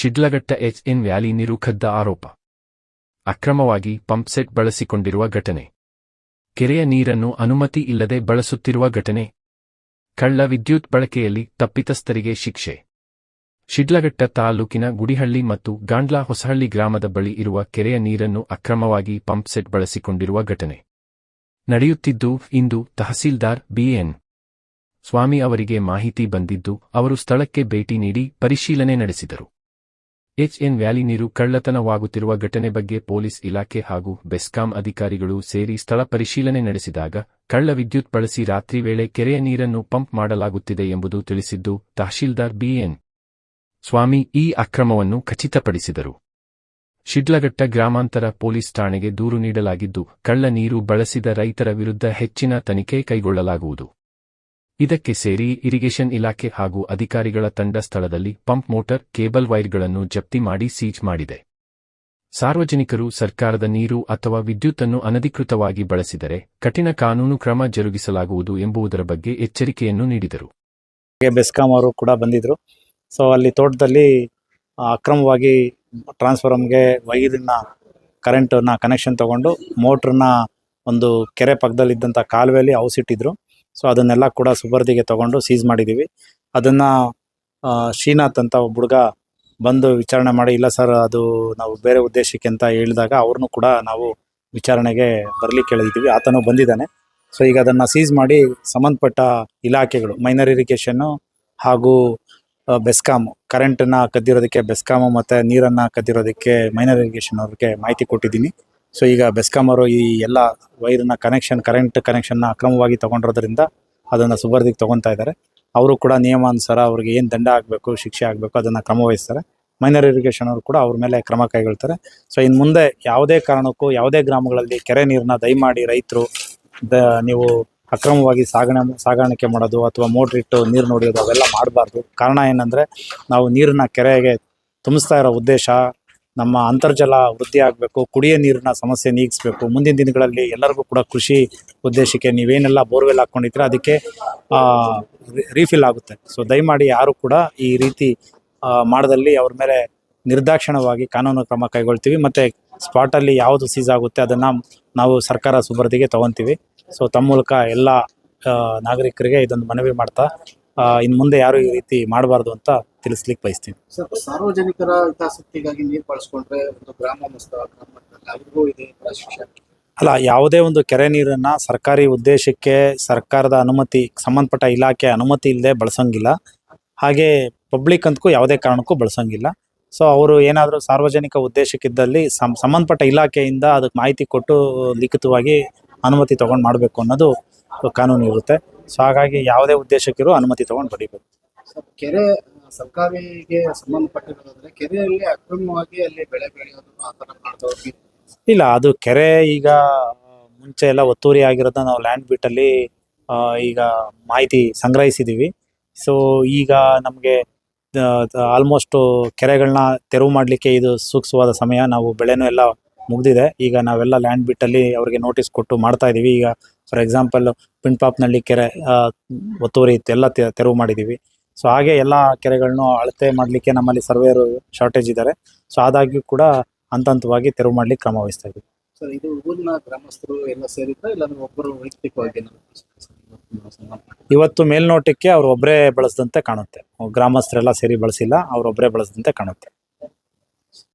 Sidlaghatta H N valley ನಿರುಖದ್ದ ಆರೋಪ. ಅಕ್ರಮವಾಗಿ ಪಂಪ್ಸೆಟ್ ಬಳಸಿಕೊಂಡಿರುವ ಘಟನೆ. ಕೆರೆಯ ನೀರನ್ನು ಅನುಮತಿ ಇಲ್ಲದೆ ಬಳಸುತ್ತಿರುವ ಘಟನೆ. ಕಳ್ಳ ವಿದ್ಯುತ್ ಬಳಕೆಯಲ್ಲಿ ತಪ್ಪಿತಸ್ಥರಿಗೆ ಶಿಕ್ಷೆ. ಶಿಡ್ಲಘಟ್ಟ ತಾಲೂಕಿನ ಗುಡಿಹಳ್ಳಿ ಮತ್ತು ಗಾಂಡ್ಲಾ ಹೊಸಹಳ್ಳಿ ಗ್ರಾಮದ ಬಳಿ ಇರುವ ಕೆರೆಯ ನೀರನ್ನು ಅಕ್ರಮವಾಗಿ ಪಂಪ್ಸೆಟ್ ಬಳಸಿಕೊಂಡಿರುವ ಘಟನೆ. ನಡೆಯುತ್ತಿದ್ದು ಇಂದು ತಹಸೀಲ್ದಾರ್ ಬಿಎನ್ ಸ್ವಾಮಿ ಅವರಿಗೆ ಮಾಹಿತಿ ಬಂದಿದ್ದು ಅವರು ಸ್ಥಳಕ್ಕೆ ಭೇಟಿ ನೀಡಿ ಪರಿಶೀಲನೆ ನಡೆಸಿದರು. ಎಚ್ಎನ್ ವ್ಯಾಲಿ ನೀರು ಕಳ್ಳತನವಾಗುತ್ತಿರುವ ಘಟನೆ ಬಗ್ಗೆ ಪೊಲೀಸ್ ಇಲಾಖೆ ಹಾಗೂ ಬೆಸ್ಕಾಂ ಅಧಿಕಾರಿಗಳು ಸೇರಿ ಸ್ಥಳ ಪರಿಶೀಲನೆ ನಡೆಸಿದಾಗ, ಕಳ್ಳ ವಿದ್ಯುತ್ ಬಳಸಿ ರಾತ್ರಿ ವೇಳೆ ಕೆರೆಯ ನೀರನ್ನು ಪಂಪ್ ಮಾಡಲಾಗುತ್ತಿದೆ ಎಂಬುದು ತಿಳಿಸಿದ್ದು, ತಹಶೀಲ್ದಾರ್ ಬಿಎನ್. ಸ್ವಾಮಿ ಈ ಅಕ್ರಮವನ್ನು ಖಚಿತಪಡಿಸಿದರು. ಶಿಡ್ಲಘಟ್ಟ ಗ್ರಾಮಾಂತರ ಪೊಲೀಸ್ ಠಾಣೆಗೆ ದೂರು ನೀಡಲಾಗಿದ್ದು, ಕಳ್ಳ ನೀರು ಬಳಸಿದ ರೈತರ ವಿರುದ್ಧ ಹೆಚ್ಚಿನ ತನಿಖೆ ಕೈಗೊಳ್ಳಲಾಗುವುದು. ಇದಕ್ಕೆ ಸೇರಿ ಇರಿಗೇಷನ್ ಇಲಾಖೆ ಹಾಗೂ ಅಧಿಕಾರಿಗಳ ತಂಡ ಸ್ಥಳದಲ್ಲಿ ಪಂಪ್ ಮೋಟರ್, ಕೇಬಲ್ ವೈರ್ಗಳನ್ನು ಜಪ್ತಿ ಮಾಡಿ ಸೀಜ್ ಮಾಡಿದೆ. ಸಾರ್ವಜನಿಕರು ಸರ್ಕಾರದ ನೀರು ಅಥವಾ ವಿದ್ಯುತ್ತನ್ನು ಅನಧಿಕೃತವಾಗಿ ಬಳಸಿದರೆ ಕಠಿಣ ಕಾನೂನು ಕ್ರಮ ಜರುಗಿಸಲಾಗುವುದು ಎಂಬುದರ ಬಗ್ಗೆ ಎಚ್ಚರಿಕೆಯನ್ನು ನೀಡಿದರು. ಬೆಸ್ಕಾಂ ಅವರು ಕೂಡ ಬಂದಿದ್ರು. ಸೊ ಅಲ್ಲಿ ತೋಟದಲ್ಲಿ ಅಕ್ರಮವಾಗಿ ಟ್ರಾನ್ಸ್ಫಾರಮ್ಗೆ ವೈರನ್ನ ಕರೆಂಟನ್ನ ಕನೆಕ್ಷನ್ ತಗೊಂಡು ಮೋಟ್ರನ್ನ ಒಂದು ಕೆರೆ ಪಕ್ಕದಲ್ಲಿದ್ದಂಥ ಕಾಲುವೆಯಲ್ಲಿ ಔಸಿಟ್ಟಿದ್ರು ಸೊ ಅದನ್ನೆಲ್ಲ ಕೂಡ ಸುಬರ್ದಿಗೆ ತಗೊಂಡು ಸೀಸ್ ಮಾಡಿದ್ದೀವಿ ಅದನ್ನು ಶ್ರೀನಾಥ್ ಅಂತ ಒಬ್ಬ ಹುಡುಗ ಬಂದು ವಿಚಾರಣೆ ಮಾಡಿ, ಇಲ್ಲ ಸರ್, ಅದು ನಾವು ಬೇರೆ ಉದ್ದೇಶಕ್ಕೆ ಅಂತ ಹೇಳಿದಾಗ ಅವ್ರನ್ನೂ ಕೂಡ ನಾವು ವಿಚಾರಣೆಗೆ ಬರಲಿಕ್ಕೆ ಹೇಳಿದ್ದೀವಿ ಆತನು ಬಂದಿದ್ದಾನೆ. ಸೊ ಈಗ ಅದನ್ನು ಸೀಸ್ ಮಾಡಿ ಸಂಬಂಧಪಟ್ಟ ಇಲಾಖೆಗಳು ಮೈನರ್ ಇರಿಗೇಷನ್ನು ಹಾಗೂ ಬೆಸ್ಕಾಮು ಕರೆಂಟನ್ನ ಕದ್ದಿರೋದಕ್ಕೆ ಬೆಸ್ಕಾಮು ಮತ್ತು ನೀರನ್ನು ಕದ್ದಿರೋದಕ್ಕೆ ಮೈನರ್ ಇರಿಗೇಷನ್ ಅವ್ರಿಗೆ ಮಾಹಿತಿ ಕೊಟ್ಟಿದ್ದೀನಿ. ಸೊ ಈಗ ಬೆಸ್ಕಾಮರು ಈ ಎಲ್ಲ ವೈರನ್ನ ಕನೆಕ್ಷನ್ ಕರೆಂಟ್ ಕನೆಕ್ಷನ್ನ ಅಕ್ರಮವಾಗಿ ತೊಗೊಂಡಿರೋದ್ರಿಂದ ಅದನ್ನು ಸುಬರ್ದಿಗೆ ತೊಗೊತಾ ಇದ್ದಾರೆ. ಅವರು ಕೂಡ ನಿಯಮಾನುಸಾರ ಅವ್ರಿಗೆ ಏನು ದಂಡ ಆಗಬೇಕು, ಶಿಕ್ಷೆ ಆಗಬೇಕು ಅದನ್ನು ಕ್ರಮವಹಿಸ್ತಾರೆ. ಮೈನರ್ ಇರಿಗೇಷನ್ ಅವರು ಕೂಡ ಅವ್ರ ಮೇಲೆ ಕ್ರಮ ಕೈಗೊಳ್ತಾರೆ. ಸೊ ಇನ್ನು ಮುಂದೆ ಯಾವುದೇ ಕಾರಣಕ್ಕೂ ಯಾವುದೇ ಗ್ರಾಮಗಳಲ್ಲಿ ಕೆರೆ ನೀರನ್ನ ದಯಮಾಡಿ ರೈತರು ದ ನೀವು ಅಕ್ರಮವಾಗಿ ಸಾಗಣೆ ಸಾಗಾಣಿಕೆ ಮಾಡೋದು ಅಥವಾ ಮೋಟ್ರ್ ಇಟ್ಟು ನೀರು ನೋಡಿಯೋದು ಅವೆಲ್ಲ ಮಾಡಬಾರ್ದು. ಕಾರಣ ಏನಂದರೆ ನಾವು ನೀರನ್ನ ಕೆರೆಗೆ ತುಂಬಿಸ್ತಾ ಇರೋ ಉದ್ದೇಶ ನಮ್ಮ ಅಂತರ್ಜಲ ವೃದ್ಧಿ ಆಗಬೇಕು, ಕುಡಿಯೋ ನೀರಿನ ಸಮಸ್ಯೆ ನೀಗಿಸ್ಬೇಕು, ಮುಂದಿನ ದಿನಗಳಲ್ಲಿ ಎಲ್ಲರಿಗೂ ಕೂಡ ಕೃಷಿ ಉದ್ದೇಶಕ್ಕೆ ನೀವೇನೆಲ್ಲ ಬೋರ್ವೆಲ್ ಹಾಕ್ಕೊಂಡಿದ್ರೆ ಅದಕ್ಕೆ ರೀಫಿಲ್ ಆಗುತ್ತೆ. ಸೊ ದಯಮಾಡಿ ಯಾರು ಕೂಡ ಈ ರೀತಿ ಮಾಡದಲ್ಲಿ ಅವ್ರ ಮೇಲೆ ನಿರ್ದಾಕ್ಷಿಣ್ಯವಾಗಿ ಕಾನೂನು ಕ್ರಮ ಕೈಗೊಳ್ತೀವಿ, ಮತ್ತು ಸ್ಪಾಟಲ್ಲಿ ಯಾವುದು ಸೀಸ್ ಆಗುತ್ತೆ ಅದನ್ನು ನಾವು ಸರ್ಕಾರ ಸುಬರ್ದಿಗೆ ತಗೊಂತೀವಿ. ಸೊ ತಮ್ಮ ಮೂಲಕ ಎಲ್ಲ ನಾಗರಿಕರಿಗೆ ಇದೊಂದು ಮನವಿ ಮಾಡ್ತಾ ಇನ್ನು ಮುಂದೆ ಯಾರು ಈ ರೀತಿ ಮಾಡಬಾರ್ದು ಅಂತ ತಿಳಿಸ್ಲಿಕ್ಕೆ ಬಯಸ್ತೀನಿ. ಸರ್ ಸಾರ್ವಜನಿಕರ ಹಿತಾಸಕ್ತಿಗಾಗಿ ನೀರು ಬಳಸ್ಕೊಂಡ್ರೆ ಒಂದು ಗ್ರಾಮ ಮಟ್ಟ ಇದೆ ಅಲ್ಲ ಯಾವುದೇ ಒಂದು ಕೆರೆ ನೀರನ್ನ ಸರ್ಕಾರಿ ಉದ್ದೇಶಕ್ಕೆ ಸರ್ಕಾರದ ಅನುಮತಿ ಸಂಬಂಧಪಟ್ಟ ಇಲಾಖೆ ಅನುಮತಿ ಇಲ್ಲದೆ ಬಳಸಂಗಿಲ್ಲ. ಹಾಗೆ ಪಬ್ಲಿಕ್ ಅಂತಕ್ಕೂ ಯಾವುದೇ ಕಾರಣಕ್ಕೂ ಬಳಸಂಗಿಲ್ಲ. ಸೊ ಅವರು ಏನಾದರೂ ಸಾರ್ವಜನಿಕ ಉದ್ದೇಶಕ್ಕಿದ್ದಲ್ಲಿ ಸಂ ಸಂಬಂಧಪಟ್ಟ ಇಲಾಖೆಯಿಂದ ಅದಕ್ಕೆ ಮಾಹಿತಿ ಕೊಟ್ಟು ಲಿಖಿತವಾಗಿ ಅನುಮತಿ ತೊಗೊಂಡು ಮಾಡಬೇಕು ಅನ್ನೋದು ಕಾನೂನು ಇರುತ್ತೆ. ಸೊ ಹಾಗಾಗಿ ಯಾವುದೇ ಉದ್ದೇಶಕ್ಕಿರೋ ಅನುಮತಿ ತಗೊಂಡು ಬರೀಬೇಕು. ಕೆರೆ ಸರ್ಕಾರಿಗೆ ಸಂಬಂಧಪಟ್ಟಿರೋದ್ರೆ ಕೆರೆಯಲ್ಲಿ ಅಕ್ರಮವಾಗಿ ಅಲ್ಲಿ ಬೆಳೆ ಬೆಳೆಯೋದು ಆ ಥರ ಮಾಡಿದವ್ರಿಗೆ ಇಲ್ಲ ಅದು ಕೆರೆ ಈಗ ಮುಂಚೆ ಎಲ್ಲ ಒತ್ತುವರಿ ಆಗಿರೋದನ್ನ ನಾವು ಲ್ಯಾಂಡ್ ಬಿಟ್ಟಲ್ಲಿ ಈಗ ಮಾಹಿತಿ ಸಂಗ್ರಹಿಸಿದ್ದೀವಿ ಸೊ ಈಗ ನಮಗೆ ಆಲ್ಮೋಸ್ಟ್ ಕೆರೆಗಳನ್ನ ತೆರವು ಮಾಡಲಿಕ್ಕೆ ಇದು ಸೂಕ್ತವಾದ ಸಮಯ. ನಾವು ಬೆಳೆನೂ ಎಲ್ಲ ಮುಗ್ದಿದೆ. ಈಗ ನಾವೆಲ್ಲ ಲ್ಯಾಂಡ್ ಬಿಟ್ಟಲ್ಲಿ ಅವ್ರಿಗೆ ನೋಟಿಸ್ ಕೊಟ್ಟು ಮಾಡ್ತಾ ಇದ್ದೀವಿ ಈಗ ಫಾರ್ ಎಕ್ಸಾಂಪಲ್ ಪಿನ್ಪಾಪ್ನಲ್ಲಿ ಕೆರೆ ಒತ್ತುವರಿ ಇತ್ತು ಎಲ್ಲ ತೆರವು ಮಾಡಿದ್ದೀವಿ. ಸೊ ಹಾಗೆ ಎಲ್ಲ ಕೆರೆಗಳನ್ನು ಅಳತೆ ಮಾಡಲಿಕ್ಕೆ ನಮ್ಮಲ್ಲಿ ಸರ್ವೇರು ಶಾರ್ಟೇಜ್ ಇದ್ದಾರೆ. ಸೊ ಆದಾಗ್ಯೂ ಕೂಡ ಹಂತ ಹಂತವಾಗಿ ತೆರವು ಮಾಡ್ಲಿಕ್ಕೆ ಕ್ರಮ ವಹಿಸ್ತಾ ಇದ್ದೀವಿ. ಸರ್ ಇದು ಊರಿನ ಗ್ರಾಮಸ್ಥರು ಎಲ್ಲ ಒಬ್ಬರು ವೈಯಕ್ತಿಕವಾಗಿ? ಇವತ್ತು ಮೇಲ್ನೋಟಕ್ಕೆ ಅವ್ರು ಒಬ್ಬರೇ ಬಳಸದಂತೆ ಕಾಣುತ್ತೆ. ಗ್ರಾಮಸ್ಥರೆಲ್ಲ ಸೇರಿ ಬಳಸಿಲ್ಲ ಅವ್ರೊಬ್ಬರೇ ಬಳಸದಂತೆ ಕಾಣುತ್ತೆ.